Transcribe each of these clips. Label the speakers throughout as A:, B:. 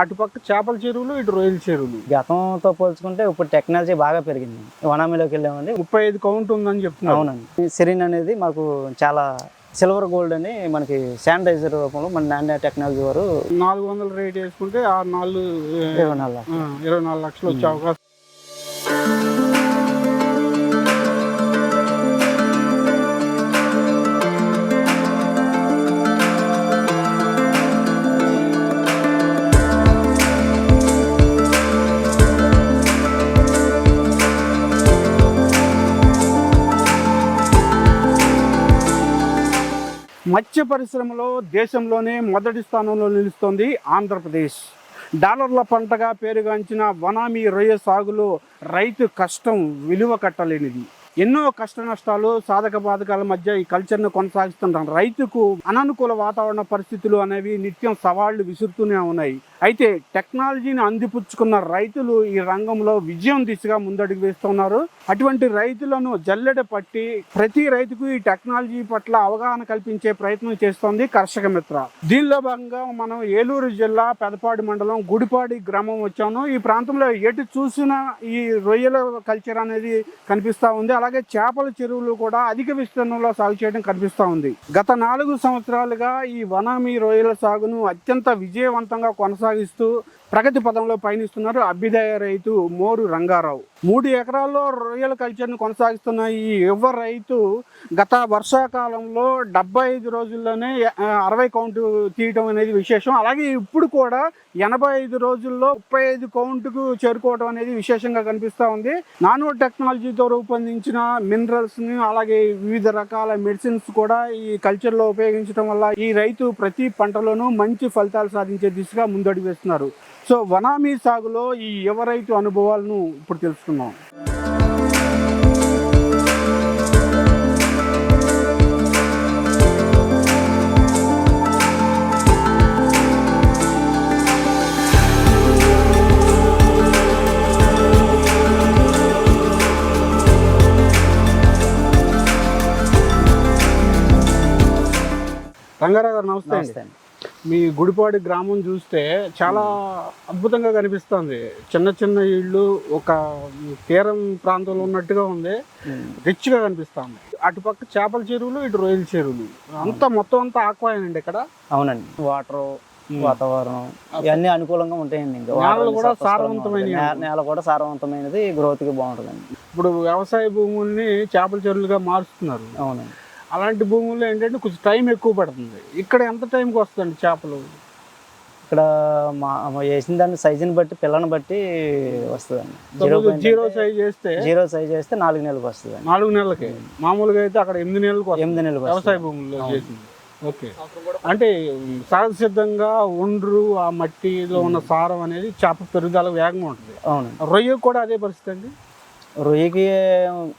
A: అటుపక్క చేపల చెరువులు ఇటు రొయ్యల చెరువులు.
B: గతంతో పోల్చుకుంటే ఇప్పుడు టెక్నాలజీ బాగా పెరిగింది. వనామీలోకి వెళ్ళామండి.
A: ముప్పై ఐదు కౌంట్ ఉందని చెప్తున్నారు.
B: అవునండి. సెరీన్ అనేది మాకు చాలా సిల్వర్ గోల్డ్ అని మనకి శానిటైజర్ రూపంలో మన నాణ్య టెక్నాలజీ వారు
A: నాలుగు వందల రేట్ వేసుకుంటే ఆరు నాలుగు
B: ఇరవై నాలుగు
A: ఇరవై నాలుగు లక్షలు వచ్చే అవకాశం మత్స్య పరిశ్రమలో దేశంలోనే మొదటి స్థానంలో నిలుస్తోంది ఆంధ్రప్రదేశ్. డాలర్ల పంటగా పేరుగాంచిన వనామీ రొయ్య సాగులో రైతు కష్టం విలువ కట్టలేనిది. ఎన్నో కష్ట నష్టాలు సాధక బాధకాల మధ్య ఈ కల్చర్ను కొనసాగిస్తుంటాం రైతుకు అననుకూల వాతావరణ పరిస్థితులు అనేవి నిత్యం సవాళ్ళు విసురుతూనే ఉన్నాయి. అయితే టెక్నాలజీని అందిపుచ్చుకున్న రైతులు ఈ రంగంలో విజయం దిశగా ముందడుగు వేస్తున్నారు. అటువంటి రైతులను జల్లెడ పట్టి ప్రతి రైతుకు ఈ టెక్నాలజీ పట్ల అవగాహన కల్పించే ప్రయత్నం చేస్తోంది కర్షక మిత్ర. దీనిలో భాగంగా మనం ఏలూరు జిల్లా పెదపాడు మండలం గుడిపాడి గ్రామం వచ్చాను. ఈ ప్రాంతంలో ఎటు చూసినా ఈ రొయ్యల కల్చర్ అనేది కనిపిస్తూ ఉంది. అలా అలాగే చేపల చెరువులు కూడా అధిక విస్తీర్ణంలో సాగు చేయడం కనిపిస్తూ ఉంది. గత నాలుగు సంవత్సరాలుగా ఈ వనామీ రొయ్యల సాగును అత్యంత విజయవంతంగా కొనసాగిస్తూ ప్రగతి పదంలో పయనిస్తున్నారు అభ్యుదయ రైతు మోరు రంగారావు. మూడు ఎకరాల్లో రొయ్యల కల్చర్ను కొనసాగిస్తున్న ఈ యువ రైతు గత వర్షాకాలంలో డెబ్బై ఐదు రోజుల్లోనే అరవై కౌంటు తీయటం అనేది విశేషం. అలాగే ఇప్పుడు కూడా ఎనభై ఐదు రోజుల్లో ముప్పై ఐదు కౌంటుకు చేరుకోవడం అనేది విశేషంగా కనిపిస్తూ ఉంది. నానో టెక్నాలజీతో రూపొందించిన మినరల్స్ని అలాగే వివిధ రకాల మెడిసిన్స్ కూడా ఈ కల్చర్లో ఉపయోగించడం వల్ల ఈ రైతు ప్రతి పంటలోనూ మంచి ఫలితాలు సాధించే దిశగా ముందడుగు వేస్తున్నారు. సో వనామీ సాగులో ఈ యువ రైతు అనుభవాలను ఇప్పుడు తెలుసుకుందాం రంగారావు గారు నమస్తే అండి
B: నమస్తే అండి.
A: మీ గుడిపాడి గ్రామం చూస్తే చాలా అద్భుతంగా కనిపిస్తుంది. చిన్న చిన్న ఇళ్ళు ఒక తీరం ప్రాంతంలో ఉన్నట్టుగా ఉంది. రిచ్గా కనిపిస్తుంది. అటుపక్క చేపల చెరువులు ఇటు రొయ్యల చెరువులు. అంతా మొత్తం అంతా ఆక్వాయనండి ఇక్కడ.
B: అవునండి. వాటర్ వాతావరణం ఇవన్నీ అనుకూలంగా ఉంటాయండి
A: నేలలు కూడా
B: సత్వరంగా
A: సారవంతమైనవి
B: ఉంటుంది. నే- నేల కూడా సారవంతమైనది గ్రోత్కి బాగుంటుందండి.
A: ఇప్పుడు వ్యవసాయ భూముల్ని చేపల చెరువులుగా మారుస్తున్నారు.
B: అవునండి.
A: అలాంటి భూముల్లో ఏంటంటే కొంచెం టైం ఎక్కువ పడుతుంది. ఇక్కడ ఎంత టైంకి వస్తుందండి చేపలు?
B: ఇక్కడ మా వేసిన దాని సైజుని బట్టి పిల్లని బట్టి వస్తుందండి. జీరో
A: జీరో సైజ్ చేస్తే
B: జీరో సైజ్ చేస్తే నాలుగు నెలలకు వస్తుందండి.
A: నాలుగు నెలలకి? మామూలుగా అయితే అక్కడ ఎనిమిది నెలలకు వస్తుంది.
B: ఎనిమిది నెలలకు
A: వ్యవసాయ
B: వస్తుంది
A: భూముల్లో చేసింది. ఓకే. అంటే సహజ సిద్ధంగా ఒండ్రు ఆ మట్టిలో ఉన్న సారం అనేది చేప పెరుగుదల వేగంగా ఉంటుంది.
B: అవునండి.
A: రొయ్య కూడా అదే పరిస్థితి అండి?
B: రొయ్యకి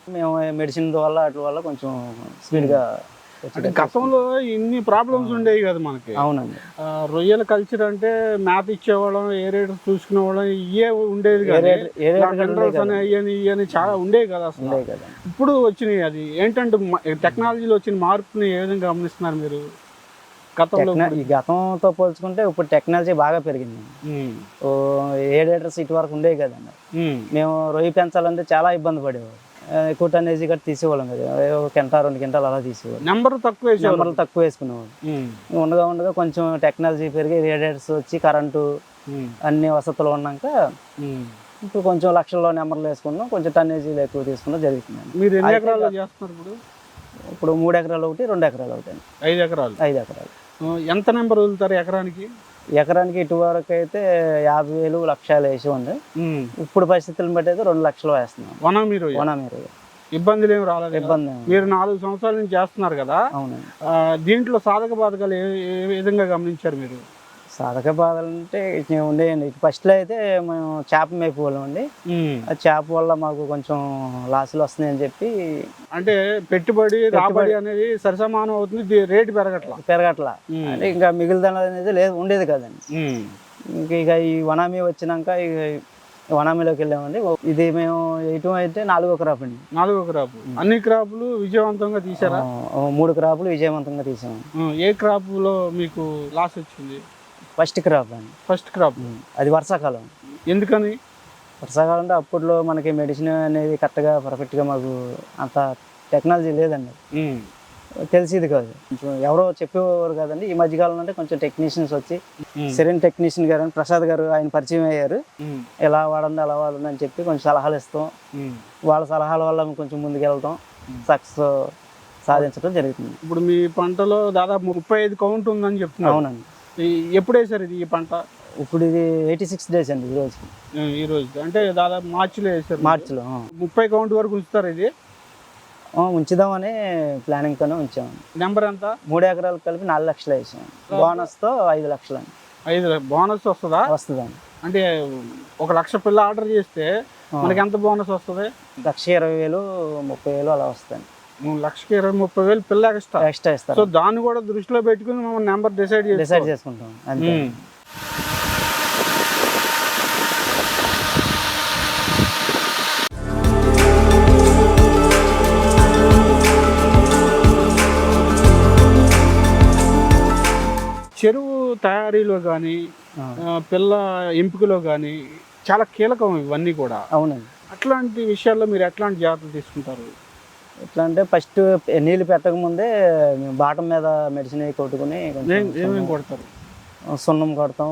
B: మేము మెడిసిన్ వల్ల అట్ల వల్ల కొంచెం స్పీడ్గా
A: అంటే గతంలో ఇన్ని ప్రాబ్లమ్స్ ఉండేవి కదా మనకి.
B: అవునండి.
A: రొయ్యల కల్చర్ అంటే మేత ఇచ్చేవాళ్ళం ఏ రేట్ చూసుకునేవాళ్ళం ఇవే ఉండేది మినరల్స్ అని ఇవని ఇవని చాలా ఉండేవి కదా అసలు.
B: కదా.
A: ఇప్పుడు వచ్చినాయి అది. ఏంటంటే టెక్నాలజీలో వచ్చిన మార్పుని ఏ విధంగా గమనిస్తున్నారు మీరు?
B: ఈ గతంతో పోల్చుకుంటే ఇప్పుడు టెక్నాలజీ బాగా పెరిగింది. ఏడేటర్స్ ఇటు వరకు ఉండేవి కదండి మేము రొయ్యి పెంచాలంటే చాలా ఇబ్బంది పడేవారు ఎక్కువ టన్నేజీ గట్టి తీసేవాళ్ళం కదా. ఒక కింట రెండు కింటాలు అలా తీసేవాళ్ళు.
A: నెంబర్ తక్కువ
B: నెంబర్లు తక్కువ వేసుకునేవాళ్ళు. ఉండగా ఉండగా కొంచెం టెక్నాలజీ పెరిగి రేడియేటర్స్ వచ్చి కరెంటు అన్ని వసతులు ఉన్నాక. ఇప్పుడు కొంచెం లక్షల్లో నెంబర్లు వేసుకున్నాం. కొంచెం టన్నేజీలు ఎక్కువ తీసుకున్నా. జరుగుతుందండి.
A: మీరు ఎన్ని ఎకరాలు చేస్తున్నారు ఇప్పుడు?
B: ఇప్పుడు మూడు ఎకరాలు ఒకటి రెండు ఎకరాలు ఒకటి
A: ఐదు ఎకరాలు.
B: ఐదు ఎకరాలు.
A: ఎంత నెంబర్ వదులుతారు ఎకరానికి?
B: ఎకరానికి ఇటు వరకు అయితే యాభై వేలు లక్షలు వేసి ఉంది. ఇప్పుడు పరిస్థితులను బట్టి అయితే రెండు లక్షలు వేస్తున్నాం.
A: వనం మీరు?
B: ఓనా మీరు.
A: ఇబ్బందులు ఏమి రాలేదు?
B: ఇబ్బంది
A: మీరు నాలుగు సంవత్సరాల నుంచి చేస్తున్నారు కదా? దీంట్లో సాధక బాధకాలు ఏ విధంగా గమనించారు మీరు?
B: సాధక బాధలు అంటే ఉండేయండి. ఫస్ట్లో అయితే మేము చేప మేపుకోలేం అండి.
A: ఉమ్.
B: ఆ చేప వల్ల మాకు కొంచెం లాసులు వస్తున్నాయని చెప్పి
A: అంటే పెట్టుబడి రాబడి అనేది సరిసమానం అవుతుంది. రేటు పెరగట్లా.
B: పెరగట్లా. అంటే ఇంకా మిగులుదల అనేది లేదు ఉండేది కదండి. ఇంక ఇక ఈ వనామీ వచ్చినాక ఇక వనామీలోకి వెళ్ళామండి. ఇది మేము వేయటం అయితే నాలుగో క్రాప్ అండి.
A: నాలుగో క్రాప్. అన్ని క్రాపులు విజయవంతంగా తీసారా
B: మూడు క్రాపులు విజయవంతంగా తీసాము
A: ఏ క్రాప్లో మీకు లాస్ వచ్చింది?
B: ఫస్ట్ క్రాప్ అండి.
A: First crop.
B: అది వర్షాకాలం.
A: ఎందుకని?
B: వర్షాకాలం అంటే అప్పట్లో మనకి మెడిసిన్ అనేది కరెక్ట్గా పర్ఫెక్ట్గా మాకు అంత టెక్నాలజీ లేదండి. తెలిసేది కాదు. కొంచెం ఎవరో చెప్పేవారు కదండి. ఈ మధ్యకాలంలో అంటే కొంచెం టెక్నీషియన్స్ వచ్చి సెరెన్ టెక్నీషియన్ గారు అని ప్రసాద్ గారు ఆయన పరిచయం అయ్యారు. ఎలా వాడండి అలా వాడండి అని చెప్పి కొంచెం సలహాలు ఇస్తాం. వాళ్ళ సలహాల వల్ల మేము కొంచెం ముందుకు వెళ్తాం సక్సెస్ సాధించడం జరుగుతుంది.
A: ఇప్పుడు మీ పంటలో దాదాపు ముప్పై ఐదు కౌంట్ ఉందని చెప్తున్నారు.
B: అవునండి.
A: ఎప్పుడు వేసారు ఇది ఈ పంట?
B: ఇప్పుడు ఇది ఎయిటీ సిక్స్ డేస్ అండి ఈ రోజుకి
A: ఆ, ఈ రోజు. అంటే దాదాపు మార్చిలో వేసారు
B: మార్చిలో.
A: ముప్పై కౌంట్ వరకు ఉంచుతారు ఇది?
B: ఉంచుదామని ప్లానింగ్తోనే ఉంచాము
A: నెంబర్ ఎంత?
B: మూడు ఎకరాలకు కలిపి నాలుగు లక్షలు వేసాం. బోనస్తో ఐదు లక్షలు అండి.
A: ఐదు బోనస్ వస్తుందా?
B: వస్తుందండి.
A: అంటే ఒక లక్ష పిల్ల ఆర్డర్ చేస్తే మనకి ఎంత బోనస్ వస్తుంది?
B: లక్ష ఇరవై వేలు ముప్పై వేలు అలా
A: మూడు లక్షకి ఇరవై ముప్పై వేలు పిల్ల ఎక్స్ట్రా
B: ఎక్స్ట్రా
A: సో
B: ఇస్తారు
A: దాన్ని కూడా దృష్టిలో పెట్టుకుని మనం నెంబర్ డిసైడ్
B: డిసైడ్ చేసుకుంటాం. అంతే.
A: చెరువు తయారీలో కానీ. పిల్ల ఎంపికలో కానీ చాలా కీలకం ఇవన్నీ కూడా.
B: అవునండి.
A: అట్లాంటి విషయాల్లో మీరు ఎట్లాంటి జాగ్రత్తలు తీసుకుంటారు?
B: ఎట్లా అంటే ఫస్ట్ నీళ్ళు పెట్టక ముందే మేము బాటం మీద మెడిసిన్ అవి కొట్టుకుని
A: ఏమేమి కొడతారు?
B: సున్నం కొడతాం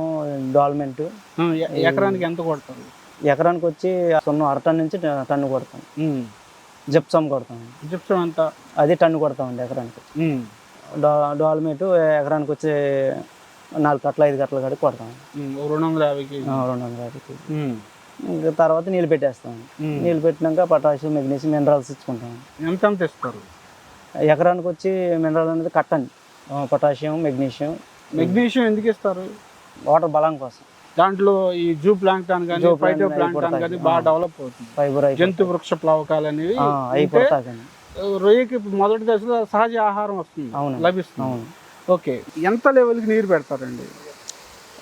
B: డాల్మెంట్.
A: ఎకరానికి ఎంత కొడతారు?
B: ఎకరానికి వచ్చి సున్నం అర టన్ నుంచి టన్ను కొడతాం.
A: ఉమ్.
B: జిప్సమ్ కొడతాం.
A: జిప్సం ఎంత?
B: అది టన్ను కొడతామండి ఎకరానికి. డా డాల్మెంట్ ఎకరానికి వచ్చి నాలుగు కట్టలు ఐదు కట్టలు కడిగి కొడతాం.
A: రెండు వందల యాభై
B: రెండు వందల యాభై. ఇంకా తర్వాత నీళ్ళు పెట్టేస్తాం. నీళ్ళు పెట్టినాక పొటాషియం మెగ్నీషియం మినరల్స్ ఇచ్చుకుంటాం.
A: ఎంత ఎంత ఇస్తారు?
B: ఎకరానికి వచ్చి మినరల్ అనేది కట్టండి. Potassium magnesium.
A: మెగ్నీషియం ఎందుకు ఇస్తారు?
B: వాటర్ బలం కోసం.
A: దాంట్లో ఈ జూ ప్లాంక్టాన్ కానీ ఫైటో
B: ప్లాంక్టాన్
A: కానీ బాగా డెవలప్ అవుతుంది. జంతు వృక్ష ప్లవకాలు అనేవి
B: కొడతాకండి
A: రొయ్యకి మొదటి దశలో సహజ ఆహారం వస్తుంది.
B: అవును.
A: లభిస్తుంది.
B: అవును.
A: ఓకే. ఎంత లెవెల్కి నీరు పెడతారండి?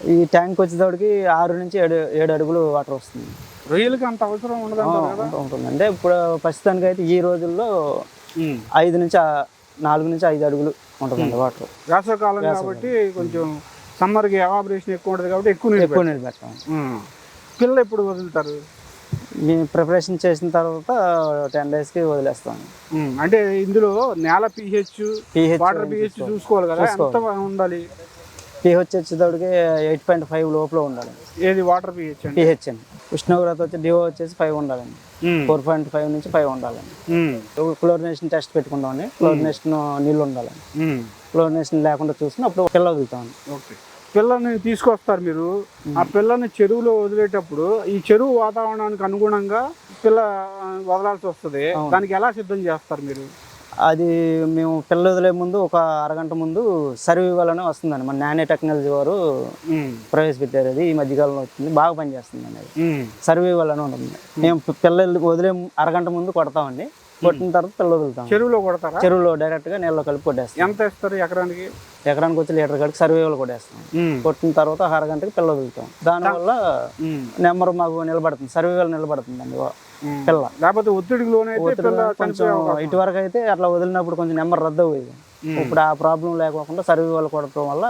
B: ఈ ట్యాంక్ వచ్చేటప్పటికి ఆరు నుంచి ఏడు ఏడు అడుగులు వాటర్ వస్తుంది.
A: రొయ్యలకి అంత అవసరం
B: ఉంటు- ఉంటుంది. అంటే ఇప్పుడు ప్రస్తుతానికి అయితే ఈ రోజుల్లో. ఐదు నుంచి నాలుగు నుంచి ఐదు అడుగులు ఉంటుందండి వాటర్.
A: వేసవకాలం కాబట్టి కొంచెం సమ్మర్కి ఎవాబరేషన్ ఎక్కువ ఉంటుంది కాబట్టి ఎక్కువ నీరు
B: ఎక్కువ నీళ్ళు పెడతాం
A: పెడతాం. ఉమ్. పిల్ల ఎప్పుడు వదులుతారు?
B: మేము ప్రిపరేషన్ చేసిన తర్వాత టెన్ డేస్కి వదిలేస్తాం.
A: అంటే ఇందులో నేల పిహెచ్
B: పిహెచ్
A: వాటర్ పిహెచ్ చూసుకోవాలి. కదా? ఎంత ఉండాలి?
B: పిహెచ్ వచ్చేటప్పటికి ఎయిట్ పాయింట్ ఫైవ్ లోపల ఉండాలి
A: ఏది వాటర్ పిహెచ్ అండి?
B: పిహెచ్ అండి. ఉష్ణోగ్రత వచ్చి డిఓ వచ్చేసి ఫైవ్ ఉండాలండి. ఫోర్ పాయింట్ ఫైవ్ నుంచి ఫైవ్ ఉండాలండి.
A: ఉమ్.
B: క్లోరినేషన్ టెస్ట్ పెట్టుకుంటామని క్లోరినేషన్ నీళ్ళు ఉండాలండి. క్లోరినేషన్ లేకుండా చూసుకుని అప్పుడు పిల్ల వదులుతామండి.
A: ఓకే పిల్లని తీసుకొస్తారు మీరు. ఆ పిల్లని చెరువులో వదిలేటప్పుడు ఈ చెరువు వాతావరణానికి అనుగుణంగా పిల్ల వదలాల్సి వస్తుంది. దానికి ఎలా సిద్ధం చేస్తారు మీరు?
B: అది మేము పిల్ల వదిలే ముందు ఒక అరగంట ముందు సర్వీవల్ అని వస్తుందండి. మన నానే టెక్నాలజీ వారు ప్రవేశపెట్టారు అది ఈ మధ్యకాలంలో వచ్చింది బాగా పనిచేస్తుందండి అది. సర్వీవల్ అని ఉంటుంది. మేము పిల్లలు వదిలే అరగంట ముందు కొడతామండి. కొట్టిన తర్వాత పిల్ల వదులుతాం.
A: చెరువులో కొడతారా?
B: చెరువులో డైరెక్ట్గా నీళ్ళలో కలిపి కొట్టేస్తాం.
A: ఎంత ఇస్తారు ఎకరానికి?
B: ఎకరానికి వచ్చి లీటర్ కాడికి సర్వీవల్ కొట్టేస్తాం. కొట్టిన తర్వాత అరగంటకి పిల్ల వదులుతాం. దానివల్ల నెంబర్ మాకు నిలబడుతుంది. సర్వీవల్ నిలబడుతుందండి పిల్ల
A: లేకపోతే ఒత్తిడికి పిల్ల
B: కొంచెం. ఇటువరకు అయితే అట్లా వదిలినప్పుడు కొంచెం నెంబర్ రద్దు అయ్యేది ఇప్పుడు ఆ ప్రాబ్లం లేకోకుండా సర్వీవల్ కొడటం వల్ల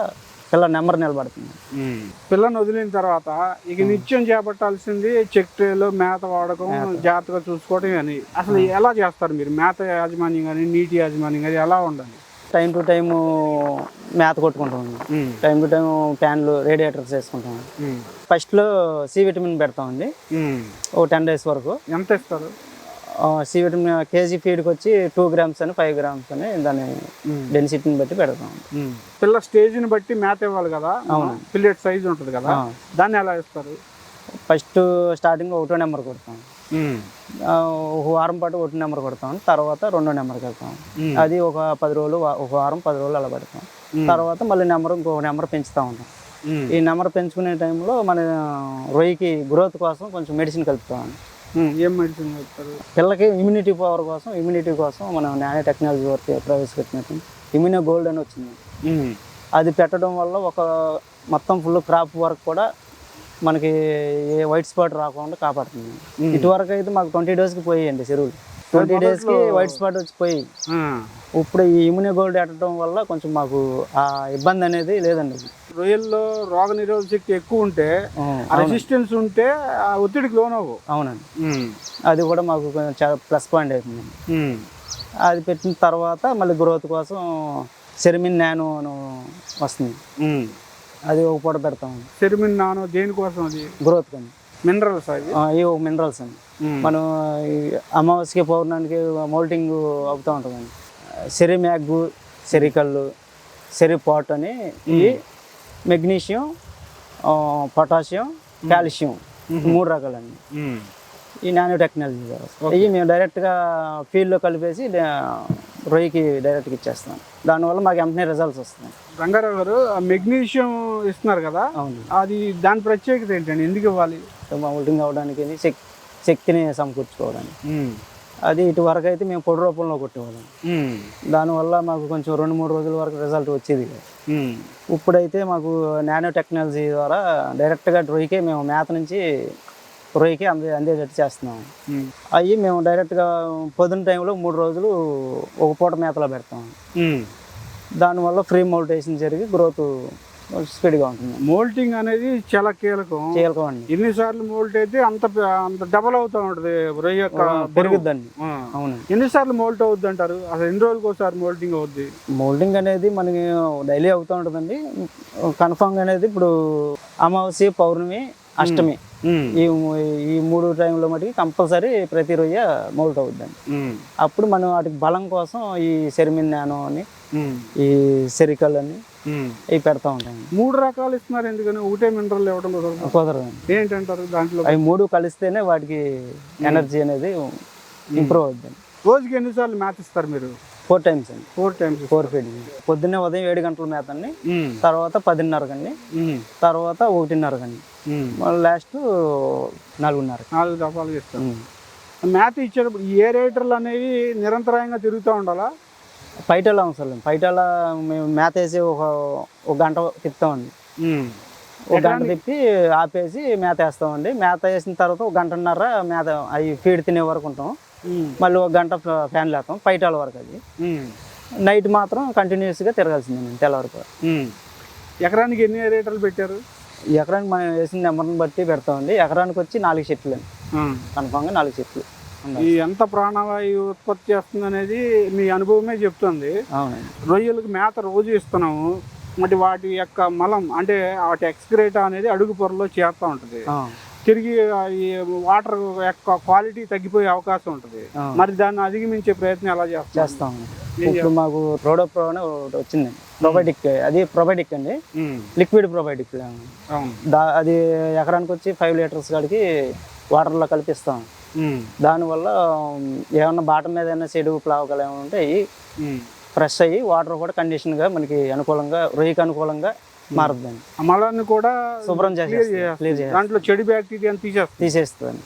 B: పిల్ల నెంబర్ నిలబడుతుంది.
A: పిల్లని వదిలిన తర్వాత ఇక నిత్యం చేపట్టాల్సింది చెక్ ట్రేలో మేత వాడకం జాగ్రత్తగా చూసుకోవడం అని అసలు ఎలా చేస్తారు మీరు? మేత యాజమాన్యం కానీ నీటి యాజమాన్యం కానీ ఎలా ఉండాలి?
B: టైం టు టైం మేత కొట్టుకుంటాం టైం టు టైం ఫ్యాన్లు రేడియేటర్స్ వేసుకుంటాం ఫస్ట్లో సి విటమిన్ పెడతామండి. ఓ టెన్ డేస్ వరకు.
A: ఎంత ఇస్తారు?
B: సి విటమిన్ కేజీ ఫీడ్కి వచ్చి టూ గ్రామ్స్ అని ఫైవ్ గ్రామ్స్ అని దాని డెన్సిటీని బట్టి పెడతాం.
A: పిల్ల స్టేజ్ని బట్టి మేత ఇవ్వాలి కదా. పిల్లెట్ సైజ్ ఉంటుంది కదా. దాన్ని ఎలా ఇస్తారు
B: ఫస్ట్ స్టార్టింగ్ ఒకటో నెంబర్ కొడతాం. ఒక వారం పాటు ఒకటి నెంబర్ కొడతాం. తర్వాత రెండో నెంబర్కి వెళ్తాం అది ఒక పది రోజులు ఒక వారం పది రోజులు అలా పెడతాం. తర్వాత మళ్ళీ నెంబర్ ఇంకొక నెంబర్ పెంచుతూ ఉంటాం. ఈ నెంబర్ పెంచుకునే టైంలో మన రొయ్యకి గ్రోత్ కోసం కొంచెం మెడిసిన్ కలుపుతాం
A: ఏం మెడిసిన్
B: పిల్లకి ఇమ్యూనిటీ పవర్ కోసం ఇమ్యూనిటీ కోసం మనం నానో టెక్నాలజీ వర్క్ ప్రవేశపెట్టినట్టు. ఇమ్యూనో గోల్డ్ అని వచ్చింది. అది పెట్టడం వల్ల ఒక మొత్తం ఫుల్ క్రాప్ వర్క్ కూడా మనకి ఏ వైట్ స్పాట్ రాకుండా కాపాడుతుంది. ఇటువరకు అయితే మాకు ట్వంటీ డేస్కి పోయాయండి చెరువులు. ట్వంటీ డేస్కి వైట్ స్పాట్ వచ్చి పోయి.
A: ఆ.
B: ఇప్పుడు ఈ ఇమ్యూని గోల్డ్ ఎట్టడం వల్ల కొంచెం మాకు ఆ ఇబ్బంది అనేది లేదండి.
A: రొయ్యల్లో రోగ నిరోధక శక్తి ఎక్కువ ఉంటే రెసిస్టెన్స్ ఉంటే ఆ ఒత్తిడికి లోనవు
B: అవునండి. అది కూడా మాకు కొంచెం చాలా ప్లస్ పాయింట్ అవుతుంది అది పెట్టిన తర్వాత మళ్ళీ గ్రోత్ కోసం సెరిమిన్ నానో అని వస్తుంది. అది ఒక పూట పెడతాం
A: సెరిమిన్ నానో దేనికోసం అది?
B: గ్రోత్ కానీ
A: మినరల్స్ అవి
B: ఇవి? మినరల్స్ అండి. మనం అమావాస్యకి పౌర్ణానికి మోల్టింగ్ అవుతూ ఉంటుందండి. సెరి మ్యాగ్గు సెరికల్లు సెరి పాట్ అని ఇవి మెగ్నీషియం పొటాషియం కాల్షియం మూడు రకాలండి. ఈ నానో టెక్నాలజీ ద్వారా. ఇవి మేము డైరెక్ట్గా ఫీల్డ్లో కలిపేసి రొయ్యకి డైరెక్ట్గా ఇచ్చేస్తాం దానివల్ల మాకు వెంటనే రిజల్ట్స్ వస్తున్నాయి.
A: రంగారావు గారు మెగ్నీషియం ఇస్తున్నారు కదా
B: అవును.
A: అది దాని ప్రత్యేకత ఏంటండి? ఎందుకు ఇవ్వాలి?
B: మౌల్టింగ్ అవ్వడానికి శక్ శక్తిని సమకూర్చుకోవడానికి అది ఇటు వరకు అయితే మేము పొడి రూపంలో కొట్టేవాళ్ళం. దానివల్ల మాకు కొంచెం రెండు మూడు రోజుల వరకు రిజల్ట్ వచ్చేది ఇప్పుడైతే మాకు నానో టెక్నాలజీ ద్వారా డైరెక్ట్గా రొయ్యకే మేము మేత నుంచి రొయ్యకి అందే అందేటట్టు చేస్తున్నాం. అవి మేము డైరెక్ట్గా పొద్దున టైంలో మూడు రోజులు ఒక పూట మేతలో పెడతాం. దానివల్ల ఫ్రీ మౌల్టేషన్ జరిగి గ్రోత్ స్పీడ్గా ఉంటుంది.
A: మోల్టింగ్ అనేది చాలా కీలకం.
B: కీలకం అండి.
A: ఎన్నిసార్లు మోల్ట్ అయితే అంత అంత డబల్ అవుతా ఉంటది. రొయ్య యొక్క.
B: పెరుగుద్దండి.
A: ఆ.
B: అవునండి
A: ఎన్నిసార్లు మోల్ట్ అవుద్ది అంటారు అసలు ఎన్ని రోజులకు ఒకసారి మోల్టింగ్ అవుద్ది?
B: మోల్డింగ్ అనేది మనకి డైలీ అవుతూ ఉంటుందండి. కన్ఫామ్గా అనేది ఇప్పుడు అమావాస్య పౌర్ణమి అష్టమి. ఈ ఈ మూడు టైంలో మటుకి కంపల్సరీ ప్రతి రొయ్య మౌల్ట్ అవుద్దండి అప్పుడు మనం వాటికి బలం కోసం ఈ సెరిమిన్ నానో అని ఈ సెరికల్ అని ఇవి పెడతా ఉంటాం
A: మూడు రకాలు ఇస్తున్నారు ఎందుకని? ఒకటే మినరల్ ఇవ్వడం కుదరదు. ఏంటంటారు దాంట్లో?
B: అవి మూడు కలిస్తేనే వాటికి ఎనర్జీ అనేది ఇంప్రూవ్ అవుద్దండి.
A: రోజుకి ఎన్నిసార్లు మ్యాథ్ ఇస్తారు మీరు?
B: ఫోర్ టైమ్స్ అండి.
A: Four times.
B: ఫోర్ ఫీడ్ పొద్దున్నే ఉదయం ఏడు గంటల మేత అండి. తర్వాత పదిన్నర కండి. తర్వాత ఒకటిన్నర కండి. మళ్ళీ లాస్ట్ నాలుగున్నర.
A: నాలుగు దఫాలు ఇస్తారు మ్యాథ్ ఇచ్చేటప్పుడు ఈ ఏరేటర్లు అనేవి నిరంతరాయంగా తిరుగుతూ ఉండాలా?
B: పైటల అవసరం లేదు. పైటల మేము మేత వేసి ఒక ఒక గంట తిప్పుతామండి. ఒక గంట తిప్పి ఆపేసి మేత వేస్తామండి. మేత వేసిన తర్వాత ఒక గంటన్నర మేత అవి ఫీడ్ తినే వరకు ఉంటాం. మళ్ళీ ఒక గంట ఫ్యాన్ లేస్తాం పైటాల వరకు అది. నైట్ మాత్రం కంటిన్యూస్గా తిరగాల్సిందండి తెల్ల వరకు
A: ఎకరానికి ఎన్ని ఏరేటర్లు పెట్టారు?
B: ఎకరానికి మనం వేసిన నెంబర్ని బట్టి పెడతామండి. ఎకరానికి వచ్చి నాలుగు చెట్లు అండి. కన్ఫామ్గా నాలుగు చెట్లు.
A: ఈ ఎంత ప్రాణవాయు ఉత్పత్తి చేస్తుంది అనేది మీ అనుభవమే చెప్తుంది. రొయ్యలకు మేత రోజు ఇస్తున్నాము. మరి వాటి యొక్క మలం అంటే వాటి ఎక్స్క్రేటా అనేది అడుగు పొరలో చేరుతూ ఉంటుంది. తిరిగి ఈ వాటర్ యొక్క క్వాలిటీ తగ్గిపోయే అవకాశం ఉంటుంది. మరి దాన్ని అధిగమించే ప్రయత్నం ఎలా చేస్తాం?
B: ఇప్పుడు మాకు ప్రోడో అని ఒకటి వచ్చిందండి ప్రొబయోటిక్ అది ప్రొబయోటిక్ అండి. లిక్విడ్ దా అది ఎకరానికి వచ్చి ఫైవ్ లీటర్స్ కాడికి వాటర్లో కలిపిస్తాం. దానివల్ల ఏమన్నా బాటం మీద ఏమైనా చెడు ప్లావకాలు ఏమైనా ఉంటే అవి
A: ఉమ్.
B: ఫ్రెష్ అయ్యి వాటర్ కూడా కండిషన్గా మనకి అనుకూలంగా రొయ్యకి అనుకూలంగా మారుద్దండి
A: మలాన్ని కూడా
B: శుభ్రం
A: క్లియర్
B: చేసేస్తుంది.
A: చేస్తుంది.
B: క్లియర్ చేసి
A: దాంట్లో చెడు బ్యాక్టీరియాని తీసేస్తుంది.
B: తీసేస్తుంది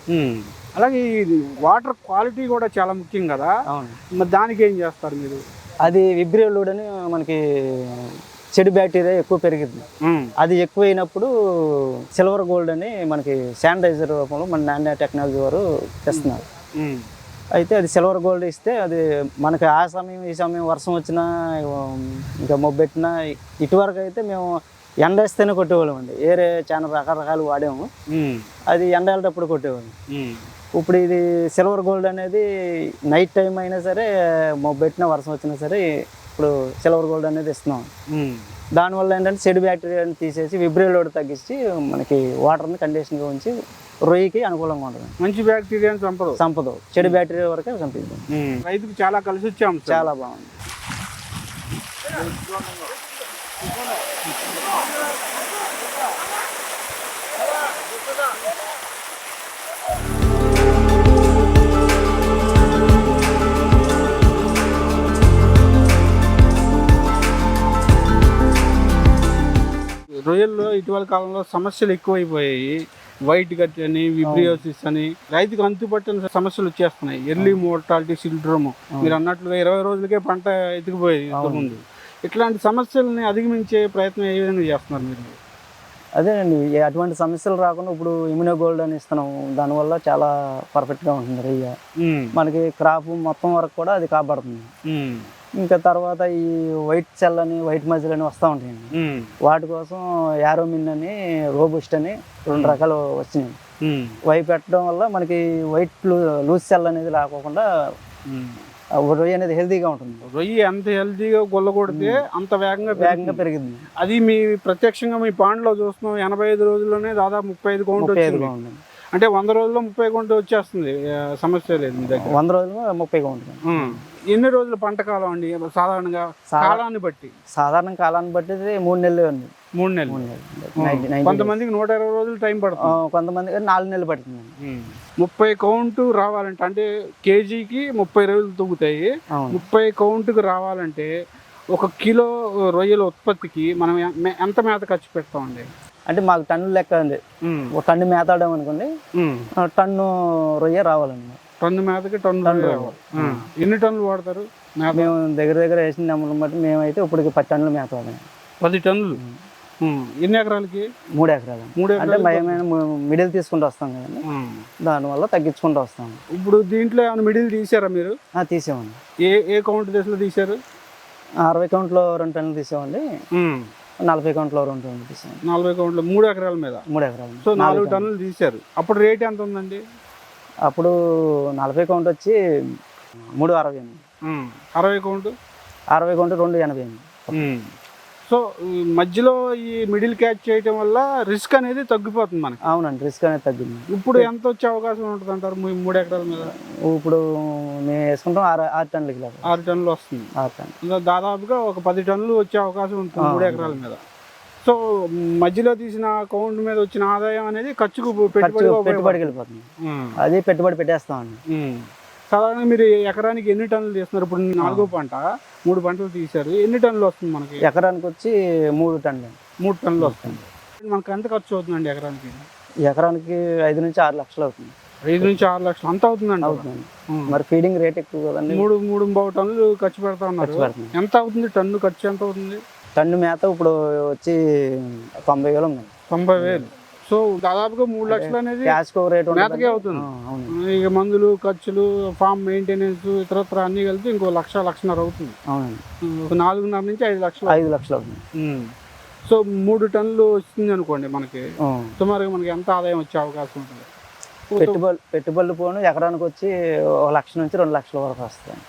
A: అలాగే ఈ వాటర్ క్వాలిటీ కూడా చాలా ముఖ్యం కదా.
B: అవును.
A: మరి దానికి ఏం చేస్తారు మీరు?
B: అది విబ్రియోలుడ్ అని మనకి చెడు బ్యాక్టీరియా ఎక్కువ పెరిగింది. అది ఎక్కువైనప్పుడు సిల్వర్ గోల్డ్ అని మనకి శానిటైజర్ రూపంలో మన నాణ్య టెక్నాలజీ వారు తెస్తున్నారు. అయితే అది సిల్వర్ గోల్డ్ ఇస్తే అది మనకి ఆ సమయం ఈ సమయం వర్షం వచ్చినా ఇంకా మొబ్బెట్టినా ఇటువరకు అయితే మేము ఎండ వేస్తేనే కొట్టేవాళ్ళం అండి ఏరే చాలా రకరకాలు వాడాము. అది ఎండ వెళ్ళేటప్పుడు కొట్టేవాళ్ళం. ఇప్పుడు ఇది సిల్వర్ గోల్డ్ అనేది నైట్ టైం అయినా సరే మొబ్బెట్టినా వర్షం వచ్చినా సరే ఇప్పుడు సిల్వర్ గోల్డ్ అనేది ఇస్తున్నాం. దానివల్ల ఏంటంటే చెడు బ్యాక్టీరియాని తీసేసి విబ్రిలోడ్ తగ్గించి మనకి వాటర్ని కండిషన్గా ఉంచి రొయ్యకి అనుకూలంగా ఉంటుంది
A: మంచి బ్యాక్టీరియాని చంపదు
B: సంపద చెడు బ్యాక్టీరియా వరకే చంపిద్దాం.
A: రైతుకు చాలా కలిసి వచ్చాం సార్.
B: చాలా బాగుంది
A: రొయ్యల్లో ఇటీవల కాలంలో సమస్యలు ఎక్కువైపోయాయి. వైట్ గట్ అని విబ్రియోసిస్ అని. రైతుకు అంతుపట్టిన సమస్యలు వచ్చేస్తున్నాయి. Early mortality syndrome. మీరు అన్నట్లుగా ఇరవై రోజులకే పంట ఎత్తుకుపోయేది ఇంతకుముందు. ఇట్లాంటి సమస్యల్ని అధిగమించే ప్రయత్నం ఏ విధంగా చేస్తున్నారు మీరు?
B: అదేనండి. అటువంటి సమస్యలు రాకుండా ఇప్పుడు ఇమ్యూనో గోల్డ్ అని ఇస్తున్నాం. దానివల్ల చాలా పర్ఫెక్ట్గా ఉంటుంది రొయ్య మనకి క్రాప్ మొత్తం వరకు కూడా అది కాపాడుతుంది. ఇంకా తర్వాత ఈ వైట్ సెల్ అని వైట్ మజిల్ అని వస్తూ ఉంటాయండి వాటి కోసం యారోమిన్ అని రోబుస్ట్ అని రెండు రకాలు వచ్చినాయి. వై పెట్టడం వల్ల మనకి వైట్ లూజ్ సెల్ అనేది రాకోకుండా రొయ్య అనేది హెల్తీగా ఉంటుంది.
A: రొయ్యి ఎంత హెల్తీగా గొల్ల కొడితే అంత వేగంగా
B: వేగంగా. పెరిగింది
A: అది మీ ప్రత్యక్షంగా మీ పాండ్లో చూస్తున్నాం ఎనభై ఐదు రోజుల్లోనే దాదాపు ముప్పై ఐదు కౌంట్
B: ముప్పై
A: వచ్చింది. అంటే వంద రోజుల్లో ముప్పై కౌంట్ వచ్చేస్తుంది సమస్య లేదు మీ దగ్గర.
B: వంద రోజులు ముప్పైగా ఉంటుంది
A: ఉమ్. ఎన్ని రోజులు పంట కాలం అండి? సాధారణంగా కాలాన్ని బట్టి?
B: సాధారణ కాలాన్ని బట్టి మూడు నెలలు ఉంది
A: మూడు నెలలు.
B: మూడు
A: కొంతమందికి నూట ఇరవై రోజులు టైం. పడుతుంది.
B: ఆ, కొంతమంది నాలుగు నెలలు పడుతుంది.
A: ముప్పై కౌంట్ రావాలంటే అంటే కేజీకి ముప్పై రోజులు తగ్గుతాయి. ముప్పై కౌంట్కి రావాలంటే ఒక కిలో రొయ్యల ఉత్పత్తికి మనం ఎంత మేత ఖర్చు పెడతామండి?
B: అంటే మాకు టన్ను లెక్క ఉంది.
A: ఉమ్.
B: ఒక టన్ను మేతాడాం అనుకోండి
A: ఉమ్.
B: ఆ, టన్ను రొయ్య రావాలండి.
A: టన్ను మేతకి టన్ను. ఎన్ని టన్నులు వాడతారు
B: మేము దగ్గర దగ్గర వేసిన నెంబర్ని బట్టి మేమైతే ఇప్పటికి పది టన్నులు మేత
A: పది టన్నులు. ఎన్ని ఎకరాలకి?
B: మూడు ఎకరాలు.
A: మూడు
B: అంటే మేము మిడిల్ తీసుకుంటూ వస్తాం కదండి. దానివల్ల తగ్గించుకుంటూ వస్తాం.
A: ఇప్పుడు దీంట్లో ఏమైనా మిడిల్ తీసారా మీరు?
B: తీసామండి
A: ఏ ఏ కౌంట్ దశలో తీశారు?
B: అరవై కౌంట్లో రెండు టన్నులు తీసామండి. నలభై కౌంట్లో రెండు టన్నులు తీసామండి
A: నలభై కౌంట్లు మూడు ఎకరాల మీద?
B: మూడు ఎకరాలు.
A: సో నాలుగు టన్నులు తీశారు. అప్పుడు రేట్ ఎంత ఉందండి?
B: అప్పుడు నలభై కౌంట్ వచ్చి మూడు అరవై
A: ఉమ్. అరవై కౌంట్?
B: అరవై కౌంట్ రెండు ఎనభై
A: ఉమ్. సో ఈ మధ్యలో ఈ మిడిల్ క్యాచ్ చేయటం వల్ల రిస్క్ అనేది తగ్గిపోతుంది మనకి.
B: అవునండి రిస్క్ అనేది తగ్గింది.
A: ఇప్పుడు ఎంత వచ్చే అవకాశం ఉంటుంది అంటారు మూడు ఎకరాల మీద?
B: ఇప్పుడు మేము వేసుకుంటాం ఆరు ఆరు టన్నుల కిలో
A: ఆరు టన్నులు వస్తుంది.
B: ఆరు టన్ను
A: దాదాపుగా ఒక పది టన్నులు వచ్చే అవకాశం ఉంటుంది మూడు ఎకరాల మీద. సో మధ్యలో తీసిన కౌంట్ మీద వచ్చిన ఆదాయం అనేది ఖర్చుకు పెట్టుబడి
B: పెట్టుబడికి వెళ్ళిపోతుంది అది పెట్టుబడి పెట్టేస్తామండి.
A: సాధారణంగా మీరు ఎకరానికి ఎన్ని టన్నులు తీస్తున్నారు? ఇప్పుడు నాలుగో పంట మూడు పంటలు తీశారు. ఎన్ని టన్నులు వస్తుంది మనకి?
B: ఎకరానికి వచ్చి మూడు టన్నులు.
A: మూడు టన్నులు వస్తుంది. మనకి ఎంత ఖర్చు అవుతుందండి ఎకరానికి?
B: ఎకరానికి ఐదు నుంచి ఆరు లక్షలు అవుతుంది.
A: ఐదు నుంచి ఆరు లక్షలు. అంత అవుతుందండి?
B: అవుతుంది. మరి ఫీడింగ్ రేట్ ఎక్కువ కదండి.
A: మూడు మూడు టన్నులు ఖర్చు పెడతా ఉన్నారు. ఎంత అవుతుంది? టన్ను ఖర్చు ఎంత అవుతుంది?
B: టన్ను మేత ఇప్పుడు వచ్చి తొంభై వేలు ఉంది.
A: తొంభై వేలు. సో దాదాపుగా మూడు లక్షలు అనేది
B: రేట్
A: మేతకే అవుతుంది.
B: అవును
A: ఇక మందులు ఖర్చులు ఫామ్ మెయింటెనెన్స్ ఇతరత్ర అన్ని కలిపి ఇంకో లక్ష లక్షన్నర అవుతుంది.
B: అవునండి.
A: ఒక నాలుగున్నర నుంచి ఐదు లక్షలు
B: ఐదు లక్షలు అవుతుంది.
A: సో మూడు టన్నులు వస్తుంది అనుకోండి మనకి. సుమారుగా మనకి ఎంత ఆదాయం వచ్చే అవకాశం ఉంటుంది?
B: పెట్టుబడి పెట్టుబడులు పోను ఎకరానికి వచ్చి ఒక లక్ష నుంచి రెండు లక్షల వరకు వస్తాయి.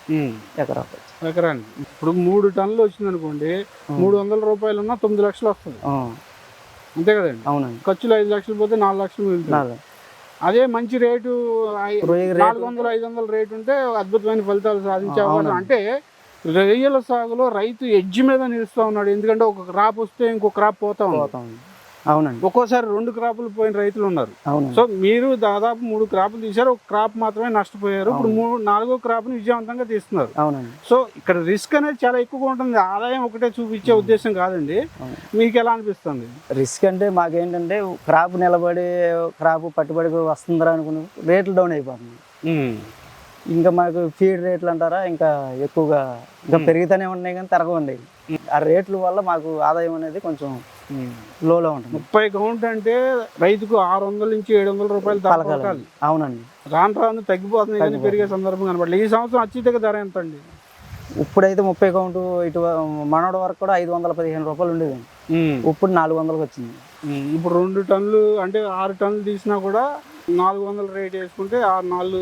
B: ఎకరానికి వచ్చి.
A: ఎకరానికి. ఇప్పుడు మూడు టన్నులు వచ్చింది అనుకోండి మూడు వందల రూపాయలు ఉన్నా తొమ్మిది లక్షలు వస్తుంది. అంతే కదండి?
B: అవునండి.
A: ఖర్చులు ఐదు లక్షలు పోతే నాలుగు లక్షలు మిగులుతుంది అదే మంచి రేటు నాలుగు వందలు ఐదు వందల రేటు ఉంటే అద్భుతమైన ఫలితాలు సాధించే అవకాశం. అంటే రొయ్యల సాగులో రైతు ఎడ్జ్ మీద నిలుస్తూ ఉన్నాడు. ఎందుకంటే ఒక క్రాప్ వస్తే ఇంకో క్రాప్ పోతా ఉంది.
B: పోతాం అవునండి.
A: ఒక్కోసారి రెండు క్రాపులు పోయిన రైతులు ఉన్నారు. సో మీరు దాదాపు మూడు క్రాపులు తీశారు ఒక క్రాప్ మాత్రమే నష్టపోయారు. ఇప్పుడు మూడు నాలుగో క్రాప్ని విజయవంతంగా తీస్తున్నారు.
B: అవునండి.
A: సో ఇక్కడ రిస్క్ అనేది చాలా ఎక్కువగా ఉంటుంది. ఆదాయం ఒకటే చూపించే ఉద్దేశం కాదండి. మీకు ఎలా అనిపిస్తుంది?
B: రిస్క్ అంటే మాకేంటంటే క్రాప్ నిలబడి క్రాప్ పట్టుబడి వస్తుందిరా అనుకుని రేట్లు డౌన్ అయిపోతుంది ఇంకా మాకు ఫీడ్ రేట్లు అంటారా ఇంకా ఎక్కువగా ఇంకా పెరుగుతూనే ఉన్నాయి కానీ తరగండి ఆ రేట్ల వల్ల మాకు ఆదాయం అనేది కొంచెం లోలో ఉంటుంది.
A: ముప్పై కౌంట్ అంటే రైతుకు ఆరు వందల నుంచి ఏడు వందల రూపాయలు.
B: పలకాలి. అవునండి.
A: రాను రాను తగ్గిపోతుంది కానీ పెరిగే సందర్భం కనబడలేదు. ఈ సంవత్సరం అత్యధిక ధర ఎంత అండి
B: ఇప్పుడైతే ముప్పై కౌంట్ ఇటు మనోడి వరకు కూడా ఐదు వందల పదిహేను రూపాయలు ఉండేది. ఇప్పుడు నాలుగు వందలకు వచ్చింది.
A: ఇప్పుడు రెండు టన్నులు అంటే ఆరు టన్నులు తీసినా కూడా నాలుగు వందల రేట్ వేసుకుంటే ఆరు నాలుగు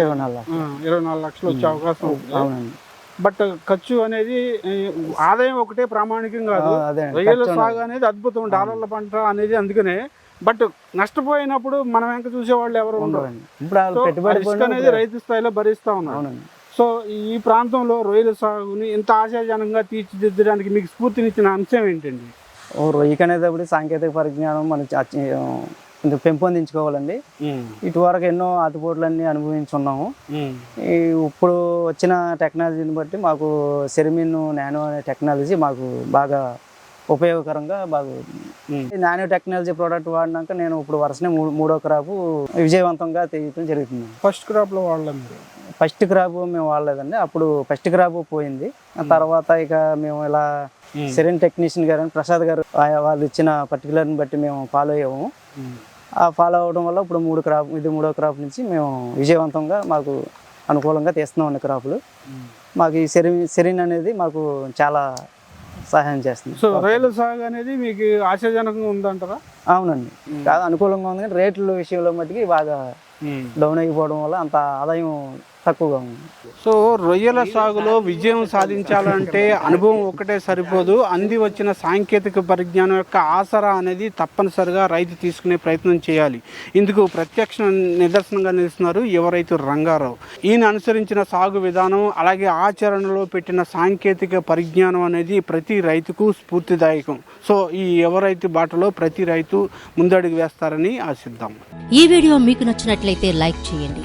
B: ఇరవై నాలుగు
A: ఇరవై నాలుగు లక్షలు వచ్చే అవకాశం
B: అవునండి.
A: బట్ ఖర్చు అనేది ఆదాయం ఒకటే ప్రామాణికం కాదు. రొయ్యల సాగు అనేది. అద్భుతం. డాలర్ల పంట అనేది అందుకనే. బట్ నష్టపోయినప్పుడు మనం ఎవరు ఉండరు.
B: ఉండదండి. ఇప్పుడు వాళ్ళు
A: సో
B: పెట్టుబడి
A: రిస్క్ అనేది రైతు స్థాయిలో భరిస్తా ఉన్నారు. సో ఈ ప్రాంతంలో రొయ్యల సాగుని ఇంత ఆశాజనంగా తీర్చిదిద్దడానికి మీకు స్ఫూర్తినిచ్చిన అంశం ఏంటండి?
B: ఓ రొయ్యకి అనేటప్పుడు సాంకేతిక పరిజ్ఞానం మనం చ- చ- కొంచెం పెంపొందించుకోవాలండి. ఇటువరకు ఎన్నో ఆటుపోట్లన్నీ అనుభవించున్నాము. ఈ ఇప్పుడు వచ్చిన టెక్నాలజీని బట్టి మాకు సెరిమిన్ నానో అనే టెక్నాలజీ మాకు బాగా ఉపయోగకరంగా బాగా నానో టెక్నాలజీ ప్రోడక్ట్ వాడినాక నేను ఇప్పుడు వరుసనే మూడు మూడో క్రాపు విజయవంతంగా తీయటం జరుగుతుంది.
A: ఫస్ట్ క్రాప్లో వాడలేం మీరు?
B: ఫస్ట్ క్రాప్ మేము వాడలేదండి. అప్పుడు ఫస్ట్ క్రాప్ పోయింది. ఆ తర్వాత ఇక మేము ఇలా సెరెన్ టెక్నీషియన్ గారు అని ప్రసాద్ గారు వాళ్ళు ఇచ్చిన పర్టికులర్ని బట్టి మేము ఫాలో అయ్యాము. ఫాలో అవ్వడం వల్ల ఇప్పుడు మూడు క్రాప్ ఇది మూడో క్రాప్ నుంచి మేము విజయవంతంగా మాకు అనుకూలంగా తీస్తున్నామండి క్రాపులు. మాకు ఈ సెరిన్ సెరిన్ అనేది మాకు చాలా సహాయం చేస్తుంది.
A: సో రొయ్యల సాగు అనేది మీకు ఆశాజనకంగా ఉందంటారా?
B: అవునండి. కాదు అనుకూలంగా ఉంది కానీ రేట్ల విషయంలో మట్టుకి బాగా డౌన్ అయిపోవడం వల్ల అంత ఆదాయం తక్కువగా ఉంది.
A: సో రొయ్యల సాగులో విజయం సాధించాలంటే అనుభవం ఒకటే సరిపోదు. అంది వచ్చిన సాంకేతిక పరిజ్ఞానం యొక్క ఆసరా అనేది తప్పనిసరిగా రైతు తీసుకునే ప్రయత్నం చేయాలి. ఇందుకు ప్రత్యక్ష నిదర్శనంగా నిలుస్తున్నారు యువ రైతు రంగారావు. ఈయన అనుసరించిన సాగు విధానం అలాగే ఆచరణలో పెట్టిన సాంకేతిక పరిజ్ఞానం అనేది ప్రతి రైతుకు స్ఫూర్తిదాయకం. సో ఈ యువ రైతు బాటలో ప్రతి రైతు ముందడుగు వేస్తారని ఆశిద్దాం.
C: ఈ వీడియో మీకు నచ్చినట్లయితే లైక్ చేయండి.